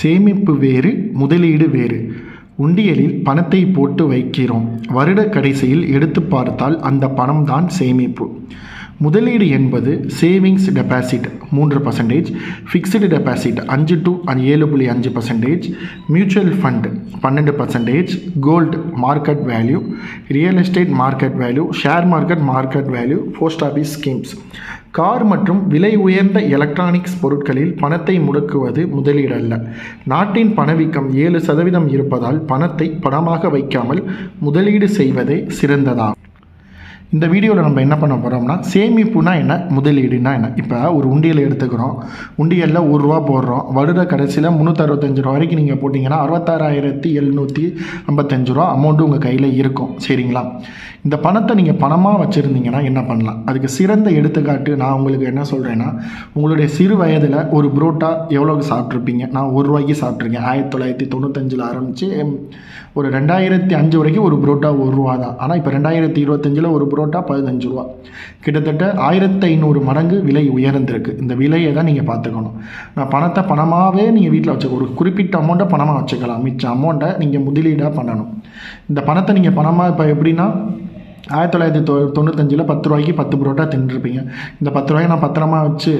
சேமிப்பு வேறு முதலீடு வேறு. உண்டியலில் பணத்தை போட்டு வைக்கிறோம். வருட கடைசியில் எடுத்து பார்த்தால் அந்த பணம் தான் சேமிப்பு. முதலீடு என்பது சேவிங்ஸ் டெபாசிட் மூன்று பர்சன்டேஜ் ஃபிக்ஸ்டு டெபாசிட் அஞ்சு டு ஏழு புள்ளி அஞ்சு பர்சன்டேஜ் மியூச்சுவல் ஃபண்ட் பன்னெண்டு percentage gold market value real estate market value share market market value post office schemes car மற்றும் விலை உயர்ந்த எலக்ட்ரானிக்ஸ் பொருட்களில் பணத்தை முடக்குவது முதலீடல்ல நாட்டின் பணவீக்கம் ஏழு சதவீதம் இருப்பதால் பணத்தை பணமாக வைக்காமல் முதலீடு செய்வதே சிறந்ததாகும் இந்த வீடியோவில் நம்ம என்ன பண்ண போகிறோம்னா சேமிப்புனா என்ன முதலீடுனா என்ன? இப்போ ஒரு உண்டியல் எடுத்துக்கிறோம். உண்டியலில் ஒரு ரூபா போடுறோம். வருட கடைசியில் முந்நூற்றறுபத்தஞ்சு ரூபா வரைக்கும் நீங்கள் போட்டிங்கன்னா அறுபத்தாறாயிரத்தி எழுநூற்றி ஐம்பத்தஞ்சு ரூபா அமௌண்ட்டு உங்கள் கையில் இருக்கும். சரிங்களா? இந்த பணத்தை நீங்கள் பணமாக வச்சுருந்தீங்கன்னா என்ன பண்ணலாம்? அதுக்கு சிறந்த எடுத்துக்காட்டு நான் உங்களுக்கு என்ன சொல்கிறேன்னா உங்களுடைய சிறு வயதில் ஒரு புரோட்டா எவ்வளோக்கு சாப்பிட்ருப்பீங்க நான் ஒரு ரூபாய்க்கு சாப்பிட்ருக்கேன் ஆயிரத்தி தொள்ளாயிரத்தி தொண்ணூத்தஞ்சில் ஆரம்பித்து ஒரு ரெண்டாயிரத்தி அஞ்சு வரைக்கும் ஒரு புரோட்டா ஒரு ரூபா தான். ஆனால் இப்போ ரெண்டாயிரத்தி இருபத்தஞ்சில் ஒரு புரோட்டா பதினஞ்சு ரூபா. கிட்டத்தட்ட ஆயிரத்தி ஐநூறு மடங்கு விலை உயர்ந்திருக்கு. இந்த விலையை தான் நீங்கள் பார்த்துக்கணும். நான் பணத்தை பணமாகவே நீங்கள் வீட்டில் வச்சுக்க ஒரு குறிப்பிட்ட அமௌண்ட்டை பணமாக வச்சுக்கலாம். மிச்ச அமௌண்ட்டை நீங்கள் முதலீடாக பண்ணணும். இந்த பணத்தை நீங்கள் பணமாக இப்போ எப்படின்னா ஆயிரத்தி தொள்ளாயிரத்தி தொ தொண்ணூத்தஞ்சில் பத்து ரூபாய்க்கு பத்து புரோட்டா தின்னுருப்பீங்க. இந்த பத்து ரூபாயை நான் பத்திரமா வச்சு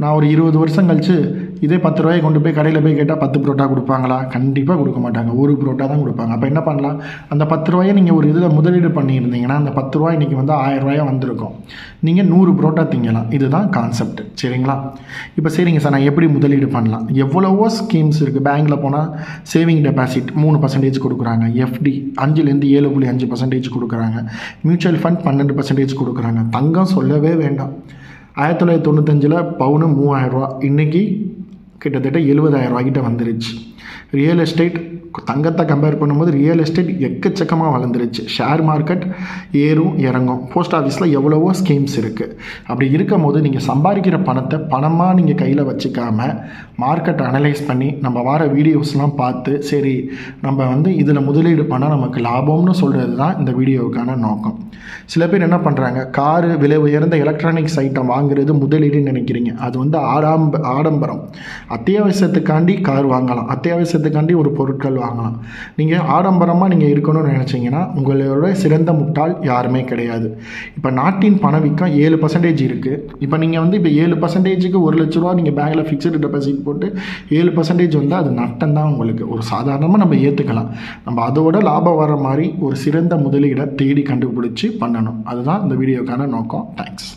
நான் ஒரு இருபது வருஷம் கழிச்சு இதே பத்து ரூபாயை கொண்டு போய் கடையில் போய் கேட்டால் பத்து புரோட்டா கொடுப்பாங்களா? கண்டிப்பாக கொடுக்க மாட்டாங்க. ஒரு புரோட்டா தான் கொடுப்பாங்க. அப்போ என்ன பண்ணலாம்? அந்த பத்து ரூபாயை நீங்கள் ஒரு இதில் முதலீடு பண்ணியிருந்தீங்கன்னா அந்த பத்து ரூபாய் இன்றைக்கி வந்து ஆயிரம் ரூபாயாக வந்திருக்கும். நீங்கள் நூறு புரோட்டா திங்கலாம். இதுதான் கான்செப்ட் சரிங்களா? இப்போ சரிங்க சார். நான் எப்படி முதலீடு பண்ணலாம்? எவ்வளவோ ஸ்கீம்ஸ் இருக்குது பேங்க்கில் போனால் சேவிங் டெபாசிட் மூணு பர்சன்டேஜ் கொடுக்குறாங்க. எஃப்டி அஞ்சுலேருந்து ஏழு புள்ளி அஞ்சு பர்சன்டேஜ் கொடுக்குறாங்க. மியூச்சுவல் ஃபண்ட் பன்னெண்டு பர்சன்டேஜ் கொடுக்குறாங்க. தங்கம் சொல்லவே வேண்டாம். ஆயிரத்தி தொள்ளாயிரத்தி தொண்ணூத்தஞ்சில் பவுனு மூவாயிரரூவா இன்றைக்கி கிட்டத்தட்ட எழுபதாயிரம் ரூபாய்கிட்ட வந்துருச்சு. ரியல் எஸ்டேட் தங்கத்தை கம்பேர் பண்ணும்போது ரியல் எஸ்டேட் எக்கச்சக்கமாக வளர்ந்துருச்சு. ஷேர் மார்க்கெட் ஏறும் இறங்கும். போஸ்ட் ஆஃபீஸில் எவ்வளவோ ஸ்கீம்ஸ் இருக்குது அப்படி இருக்கும் போது நீங்கள் சம்பாதிக்கிற பணத்தை பணமாக நீங்கள் கையில் வச்சுக்காமல் மார்க்கெட் அனலைஸ் பண்ணி நம்ம வர வீடியோஸ்லாம் பார்த்து சரி நம்ம வந்து இதில் முதலீடு பண்ணால் நமக்கு லாபம்னு சொல்கிறது தான் இந்த வீடியோவுக்கான நோக்கம். சில பேர் என்ன பண்ணுறாங்க காரு விலை உயர்ந்த எலக்ட்ரானிக்ஸ் ஐட்டம் வாங்குறது முதலீடுன்னு நினைக்கிறீங்க. அது வந்து ஆடாம்ப ஆடம்பரம். அத்தியாவசியத்துக்காண்டி கார் வாங்கலாம். அத்தியாவசியத்துக்காண்டி ஒரு பொருட்கள் வாங்கலாம். நீங்கள் ஆடம்பரமாக நீங்கள் இருக்கணும்னு நினச்சிங்கன்னா உங்களோட சிறந்த முட்டாள் யாருமே கிடையாது. இப்போ நாட்டின் பணவீக்கம் ஏழு பர்சன்டேஜ் இருக்குது இப்போ நீங்கள் வந்து இப்போ ஏழு பர்சன்டேஜுக்கு ஒரு லட்ச ரூபா நீங்கள் பேங்கில் ஃபிக்ஸ்டு டெபாசிட் போட்டு ஏழு பர்சன்டேஜ் வந்தால் அது நட்டம் தான் உங்களுக்கு. ஒரு சாதாரணமாக நம்ம ஏற்றுக்கலாம் நம்ம அதோட லாபம் வர மாதிரி ஒரு சிறந்த முதலீடை தேடி கண்டுபிடிச்சி பண்ணணும். அதுதான் இந்த வீடியோக்கான நோக்கம். தேங்க்ஸ்